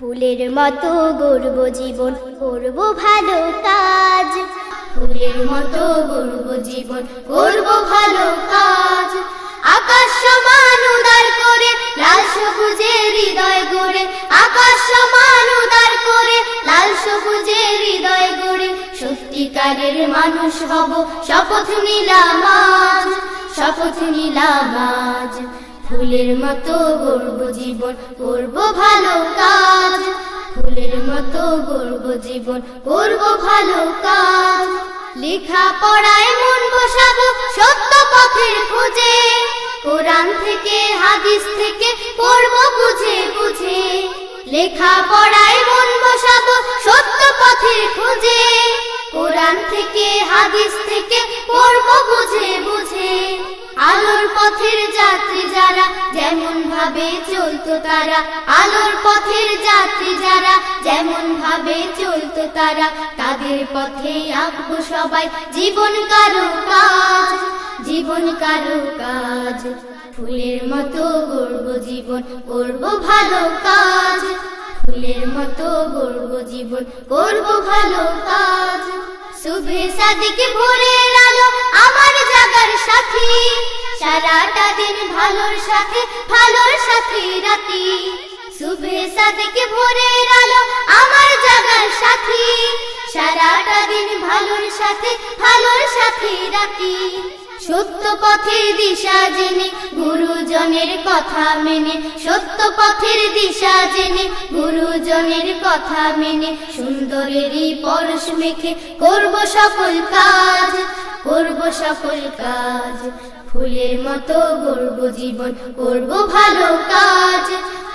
ফুলের মতো গর্ব জীবন, করব ভালো কাজ। ফুলের মতো গর্ব জীবন, করব ভালো কাজ। আকাশ সমান উদার করে, লাল সবুজে হৃদয় গড়ে। আকাশ সমান উদার করে, লাল সবুজে হৃদয় গড়ে। সত্যিকারের মানুষ হব, শপথ নিলাম শপথ নিলাম ফুলের মতো গর্ব জীবন, করব ভালো কাজ। গর্ব জীবন, করব ভালো কাজ। লেখা পড়ায় মন বসাবো সত্য পথের খোঁজে। কোরআন থেকে, হাদিস থেকে পড়ব বুঝে বুঝে। লেখা পড়ায় মন বসাবো সত্য পথের খোঁজে। কোরআন থেকে, হাদিস থেকে পড়ব বুঝে বুঝে। আলোর পথের যাত্রী যারা যেমন ভাবে চলতো তারা, আলোর পথের যেমন ভাবে চলতো তারা? তাদের পথে আঁকবো সবাই। জীবন কারও কাজ, জীবন কারও কাজ। ফুলের মতো গর্ব জীবন, করব ভালো কাজ। ফুলের মতো গর্ব জীবন, করব ভালো কাজ। শুভে সাদিকে ভোরের আলো, আমার জাগার সাথী। সারাটা দিন ভালোর সাথে ভালোর সাথে রাতি। শুভে সাদিকে ভোরের আলো, আমার জাগার সাথী। সারাটা দিন ভালোর সাথে ভালোর সাথে রাতি। সত্য পথের দিশা জেনে, গুরুজনের কথা মেনে। সত্য পথের দিশা জেনে, গুরুজনের কথা মেনে। সুন্দরেরই পরশ মেখে করব সকল কাজ, করব সকল কাজ। ফুলের মতো গর্ব জীবন, করব ভালো কাজ।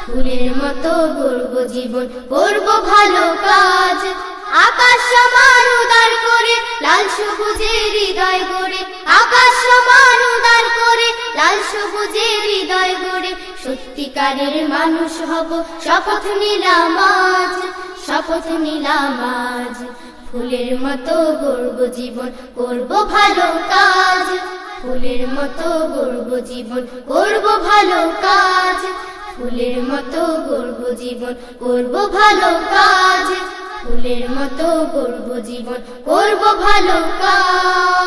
ফুলের মতো গর্ব জীবন করব ভালো কাজ। আকাশ সমান উদার করে, লাল সবুজের হৃদয় গড়ে। আকাশ সমান উদার করে, লাল সবুজের হৃদয় গড়ে। সত্যিকারের মানুষ হব, শপথ নিলাম আজ, শপথ নিলাম আজ। ফুলের মতো গর্ব জীবন করব ভালো কাজ। ফুলের মতো গর্ব জীবন করব ভালো কাজ। ফুলের মতো গর্ব জীবন করব ভালো কাজ। ফুলের মতো গর্ব জীবন করব ভালো কাজ।